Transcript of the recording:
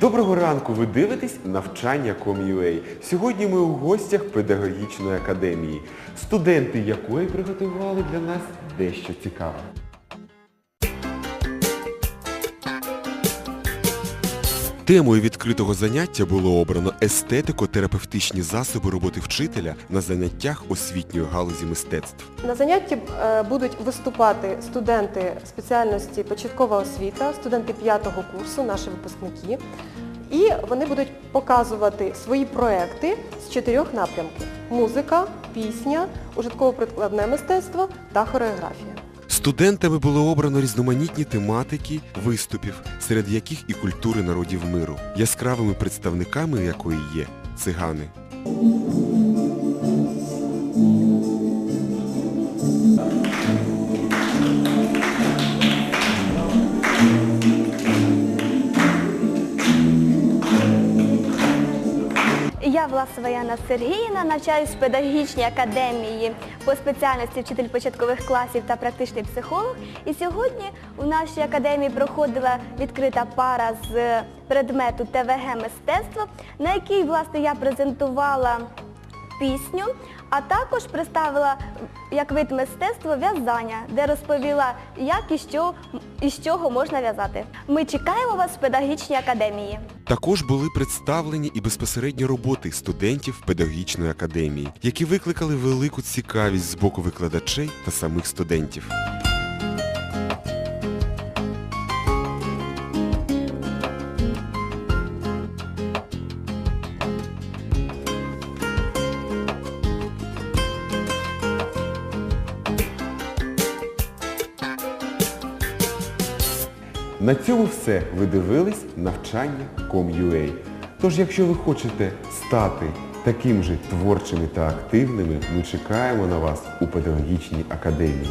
Доброго ранку! Ви дивитесь навчання Com.ua. Сьогодні ми у гостях педагогічної академії, студенти якої приготували для нас дещо цікаве. Темою відкритого заняття було обрано естетико-терапевтичні засоби роботи вчителя на заняттях освітньої галузі мистецтв. На занятті е, будуть виступати студенти спеціальності початкова освіта, студенти 5 курсу, наші випускники. І вони будуть показувати свої проекти з чотирьох напрямків: музика, пісня, ужитково-прикладне мистецтво та хореографія. Студентами було обрано різноманітні тематики виступів, серед яких і культури народів миру, яскравими представниками якої є цигани. Я Власова Яна Сергіїна, навчаюсь в педагогічній академії по спеціальності вчитель початкових класів та практичний психолог. І сьогодні у нашій академії проходила відкрита пара з предмету ТВГ мистецтво, на якій власне я презентувала пісню, а також представила як вид мистецтва в'язання, де розповіла, як і що і з чого можна в'язати. Ми чекаємо вас в педагогічній академії. Також були представлені і безпосередні роботи студентів педагогічної академії, які викликали велику цікавість з боку викладачей та самих студентів. На цьому все. Ви дивились навчання Com.ua. Тож, якщо ви хочете стати таким же творчими та активними, ми чекаємо на вас у педагогічній академії.